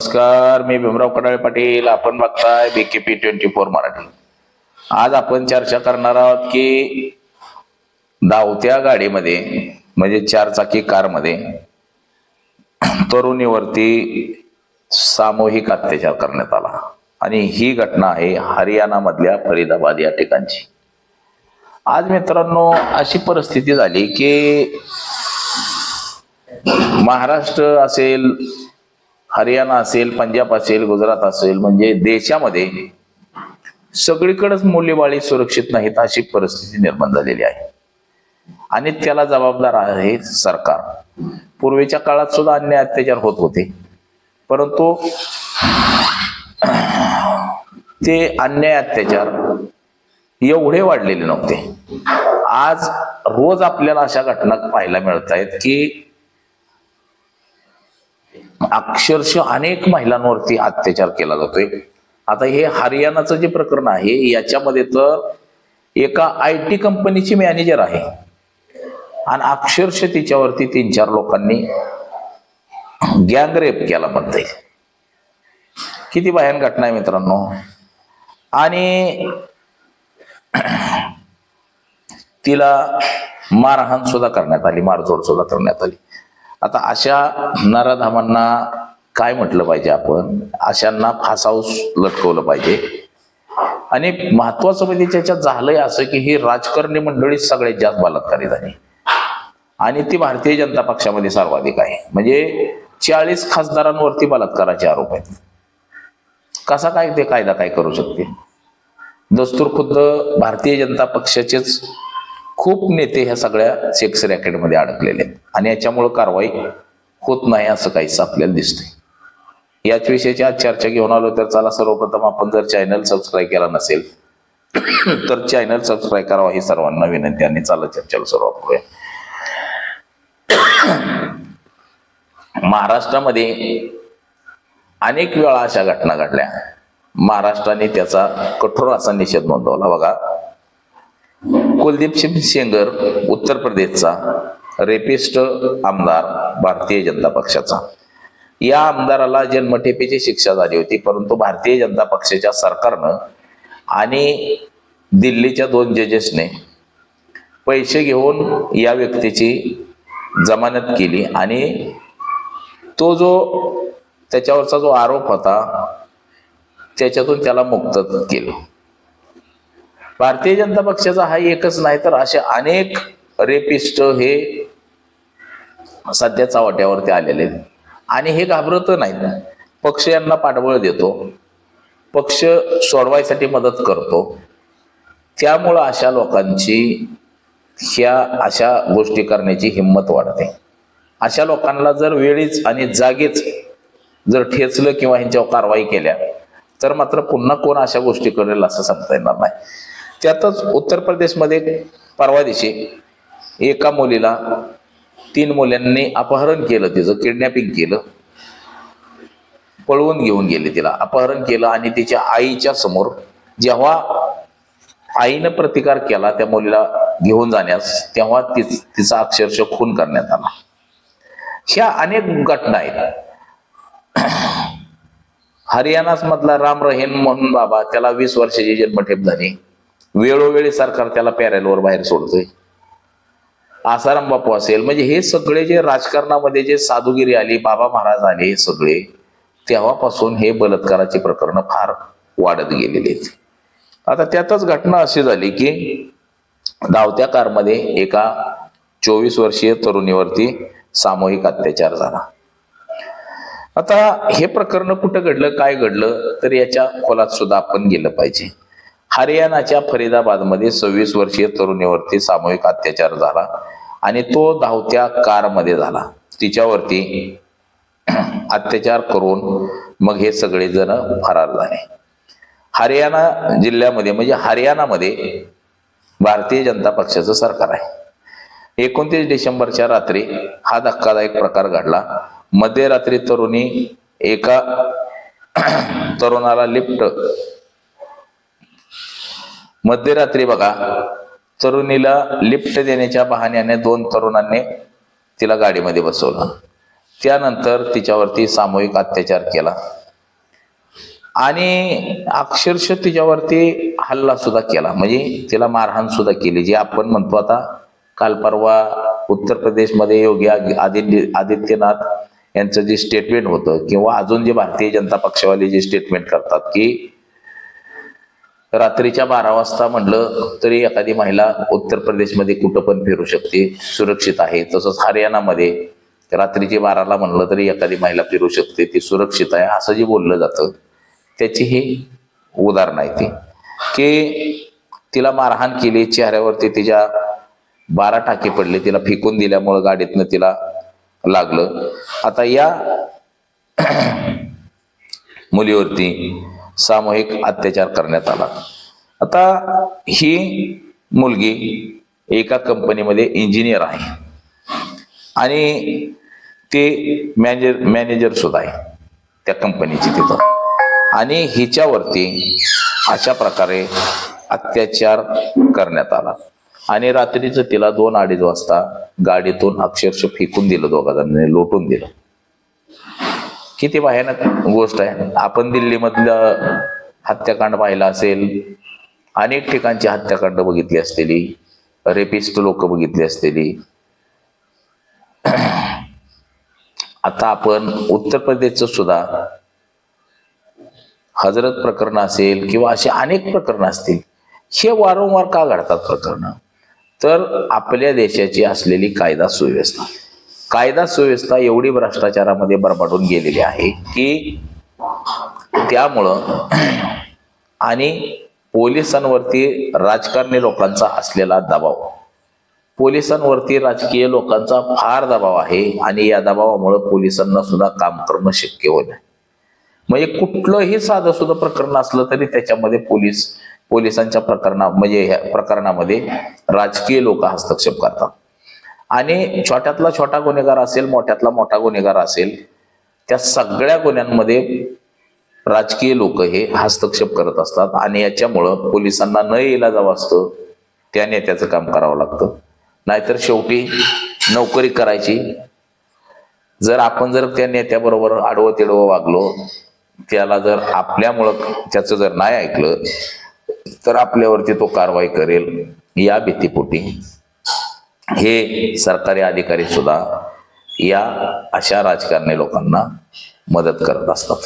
नमस्कार मी भीमराव कडाळे पाटील. आपण बघताय बीकेपी ट्वेंटी फोर मराठी. आज आपण चर्चा करणार आहोत की धावत्या गाडीमध्ये म्हणजे चारचाकी कारमध्ये तरुणीवरती सामूहिक अत्याचार करण्यात आला. आणि ही घटना आहे हरियाणामधल्या फरीदाबाद या ठिकाणची. आज मित्रांनो अशी परिस्थिती झाली की महाराष्ट्र असेल हरियाणा असेल पंजाब असेल गुजरात असेल म्हणजे देशामध्ये सगळीकडेच मूल्यवाळी सुरक्षित नाहीत अशी परिस्थिती निर्माण झालेली आहे. आणि त्याला जबाबदार आहे सरकार. पूर्वीच्या काळात सुद्धा अन्याय अत्याचार होत होते. परंतु ते अन्याय अत्याचार एवढे वाढलेले नव्हते. आज रोज आपल्याला अशा घटना पाहायला मिळत आहेत की अक्षरशः अनेक महिलांवरती अत्याचार केला जातोय. आता हे हरियाणाचं जे प्रकरण आहे याच्यामध्ये तर एका आय टी कंपनीची मॅनेजर आहे. आणि अक्षरशः तिच्यावरती तीन चार लोकांनी गँगरेप केला म्हणता येईल किती भयान घटना आहे मित्रांनो. आणि तिला मारहाण सुद्धा करण्यात आली मारझोड सुद्धा करण्यात आली. आता अशा नराधामांना काय म्हटलं पाहिजे आपण? अशांना फासाऊस लटकवलं पाहिजे. आणि महत्वाचं म्हणजे त्याच्यात झालंय असं की ही राजकारणी मंडळी सगळ्यात जास्त बलात्कारी झाली. आणि ती भारतीय जनता पक्षामध्ये सर्वाधिक आहे. म्हणजे चाळीस खासदारांवरती बलात्काराचे आरोप आहेत. कसा काय ते कायदा काय करू शकते दस्तूर खुद्द भारतीय जनता पक्षाचेच खूप नेते ह्या सगळ्या सेक्स रॅकेटमध्ये अडकलेले आहेत. आणि याच्यामुळं कारवाई होत नाही असं काहीच आपल्याला दिसतंय. याच विषयाची आज चर्चा घेऊन आलो तर चला सर्वप्रथम आपण जर चॅनल सबस्क्राईब केला नसेल तर चॅनल सबस्क्राईब करावा ही सर्वांना विनंती आणि चला चर्चेला सुरुवात करूया. महाराष्ट्रामध्ये अनेक वेळा अशा घटना घडल्या. महाराष्ट्राने त्याचा कठोर असा निषेध नोंदवला. बघा कुलदीप सिंग सेंगर उत्तर प्रदेशचा रेपिस्ट आमदार भारतीय जनता पक्षाचा. या आमदाराला जन्मठेपेची शिक्षा झाली होती परंतु भारतीय जनता पक्षाच्या सरकारनं आणि दिल्लीच्या दोन जजेसने पैसे घेऊन या व्यक्तीची जमानत केली आणि तो जो त्याच्यावरचा जो आरोप होता त्याच्यातून त्याला मुक्त केलं. भारतीय जनता पक्षाचा हा एकच नाही तर असे अनेक रेपिस्ट हे सध्या चावट्यावरती आलेले आहेत. आणि हे घाबरत नाहीत. पक्ष यांना पाठबळ देतो. पक्ष सोडवायसाठी मदत करतो. त्यामुळं अशा लोकांची ह्या अशा गोष्टी करण्याची हिंमत वाढते. अशा लोकांना जर वेळीच आणि जागीच जर ठेचलं किंवा ह्यांच्यावर कारवाई केल्या तर मात्र पुन्हा कोण अशा गोष्टी करेल असं सांगता येणार नाही. त्यातच उत्तर प्रदेशमध्ये परवा दिवशी एका मुलीला तीन मुलांनी अपहरण केलं तिचं किडनॅपिंग केलं. पळवून घेऊन गेले तिला अपहरण केलं आणि तिच्या आईच्या समोर जेव्हा आईनं प्रतिकार केला त्या मुलीला घेऊन जाण्यास तेव्हा ति तिचा अक्षरशः खून करण्यात आला. ह्या अनेक घटना आहेत. हरियाणाच मधला राम रहीम म्हणून बाबा त्याला वीस वर्षाची जन्मठेप झाली. वेळोवेळी सरकार त्याला पॅरेलवर बाहेर सोडतोय. आसाराम बापू असेल म्हणजे हे सगळे जे राजकारणामध्ये जे साधुगिरी आली बाबा महाराज आले हे सगळे तेव्हापासून हे बलात्काराची प्रकरणं फार वाढत गेलेली आहेत. आता त्यातच घटना अशी झाली की धावत्या कारमध्ये एका चोवीस वर्षीय तरुणीवरती सामूहिक अत्याचार झाला. आता हे प्रकरण कुठं घडलं काय घडलं तर याच्या खोलात सुद्धा आपण गेलं पाहिजे. हरियाणाच्या फरीदाबादमध्ये सव्वीस वर्षीय तरुणीवरती सामूहिक अत्याचार झाला आणि तो धावत्या कारमध्ये झाला. तिच्यावरती अत्याचार करून मग हे सगळेजण फरार झाले. हरियाणा जिल्ह्यामध्ये म्हणजे हरियाणामध्ये भारतीय जनता पक्षाचं सरकार आहे. एकोणतीस डिसेंबरच्या रात्री हा धक्कादायक प्रकार घडला. मध्यरात्री तरुणी एका तरुणाला लिफ्ट मध्यरात्री बघा तरुणीला लिफ्ट देण्याच्या बहाण्याने दोन तरुणांनी तिला गाडीमध्ये बसवलं. त्यानंतर तिच्यावरती सामूहिक अत्याचार केला. आणि अक्षरशः तिच्यावरती हल्ला सुद्धा केला. म्हणजे तिला मारहाण सुद्धा केली जी आपण म्हणतो आता काल परवा उत्तर प्रदेशमध्ये योगी आदित्य आदित्यनाथ यांचं जे स्टेटमेंट होतं किंवा अजून जे भारतीय जनता पक्षवाले जे स्टेटमेंट करतात की रात्रीच्या बारा वाजता म्हटलं तरी एखादी महिला उत्तर प्रदेशमध्ये कुठं पण फिरू शकते सुरक्षित आहे. तसंच हरियाणामध्ये रात्रीचे बाराला म्हणलं तरी एखादी महिला फिरू शकते ती सुरक्षित आहे असं जे बोललं जातं त्याची ही उदाहरण आहे ती. की तिला मारहाण केली चेहऱ्यावरती तिच्या बारा टाके पडले तिला फेकून दिल्यामुळं गाडीतनं तिला लागलं. आता या मुलीवरती सामूहिक अत्याचार करण्यात आला. आता ही मुलगी एका कंपनीमध्ये इंजिनियर आहे. आणि ते मॅनेजर मॅनेजर सुद्धा आहे त्या कंपनीची तिथं. आणि हिच्यावरती अशा प्रकारे अत्याचार करण्यात आला. आणि रात्रीचं तिला दोन अडीच वाजता गाडीतून अक्षरशः फेकून दिलं दोघा जणांनी लोटून दिलं. किती भयानक गोष्ट आहे. आपण दिल्लीमधलं हत्याकांड पाहिला असेल अनेक ठिकाणची हत्याकांड बघितली असलेली रेपिस्ट लोक बघितली असलेली. आता आपण उत्तर प्रदेशचं सुद्धा हजरत प्रकरण असेल किंवा असे अनेक प्रकरण असतील हे वारंवार का घडतात प्रकरणं? तर आपल्या देशाची असलेली कायदा सुव्यवस्था. कायदा सुव्यवस्था एवढी भ्रष्टाचारामध्ये बरबाडून गेलेली आहे की त्यामुळं आणि पोलिसांवरती राजकारणी लोकांचा असलेला दबाव. पोलिसांवरती राजकीय लोकांचा फार दबाव आहे आणि या दबावामुळे पोलिसांना सुद्धा काम करणं शक्य होईल म्हणजे कुठलंही साधं सुद्धा प्रकरण असलं तरी त्याच्यामध्ये पोलीस पोलिसांच्या प्रकरणा म्हणजे ह्या प्रकरणामध्ये राजकीय लोक हस्तक्षेप करतात. आणि छोट्यातला छोटा गुन्हेगार असेल मोठ्यातला मोठा गुन्हेगार असेल त्या सगळ्या गुन्ह्यांमध्ये राजकीय लोक हे हस्तक्षेप करत असतात आणि याच्यामुळं पोलिसांना न येला जावं असतं त्या नेत्याचं काम करावं लागतं. नाहीतर शेवटी नोकरी करायची. जर आपण जर त्या नेत्याबरोबर आडवं तिडवं वागलो त्याला जर आपल्यामुळं त्याचं जर नाही ऐकलं तर आपल्यावरती तो कारवाई करेल या भीतीपोटी. हे सरकारी अधिकारी सुद्धा या अशा राजकारणी लोकांना मदत करत असतात.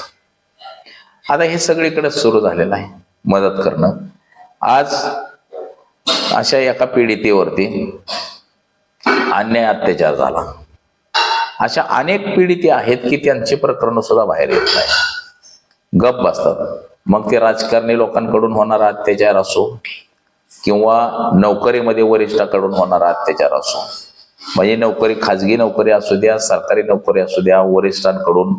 आता हे सगळीकडे सुरू झालेलं आहे मदत करणं. आज अशा एका पीडितेवरती अन्याय अत्याचार झाला. अशा अनेक पीडिते आहेत की त्यांची प्रकरणं सुद्धा बाहेर येत नाही. गप बसतात. मग ते राजकारणी लोकांकडून होणारा अत्याचार असो किंवा नोकरीमध्ये वरिष्ठाकडून होणारा अत्याचार असो. म्हणजे नोकरी खाजगी नोकरी असू द्या सरकारी नोकरी असू द्या वरिष्ठांकडून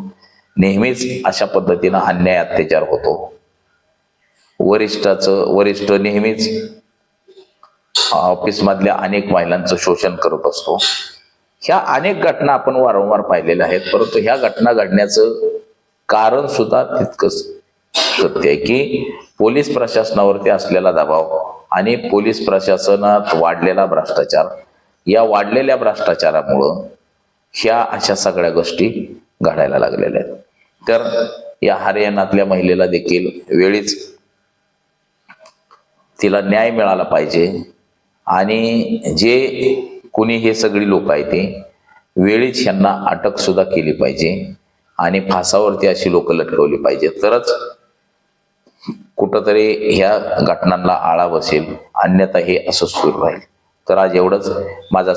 नेहमीच अशा पद्धतीनं अन्याय अत्याचार होतो. वरिष्ठाचं वरिष्ठ नेहमीच ऑफिसमधल्या अनेक महिलांचं शोषण करत असतो. ह्या अनेक घटना आपण वारंवार पाहिलेल्या आहेत परंतु ह्या घटना घडण्याचं कारण सुद्धा तितकंच सत्य आहे की पोलीस प्रशासनावरती असलेला दबाव आणि पोलीस प्रशासनात वाढलेला भ्रष्टाचार. या वाढलेल्या भ्रष्टाचारामुळं ह्या अशा सगळ्या गोष्टी घडायला लागलेल्या आहेत. तर या हरियाणातल्या महिलेला देखील वेळीच तिला न्याय मिळाला पाहिजे. आणि जे कुणी हे सगळी लोक आहेत ते वेळीच ह्यांना अटक सुद्धा केली पाहिजे आणि फासावरती अशी लोक लटकवली पाहिजे. तरच कुठंतरी ह्या घटनांना आळा बसेल अन्यथा हे असं सुरू राहील. तर आज एवढंच. माझं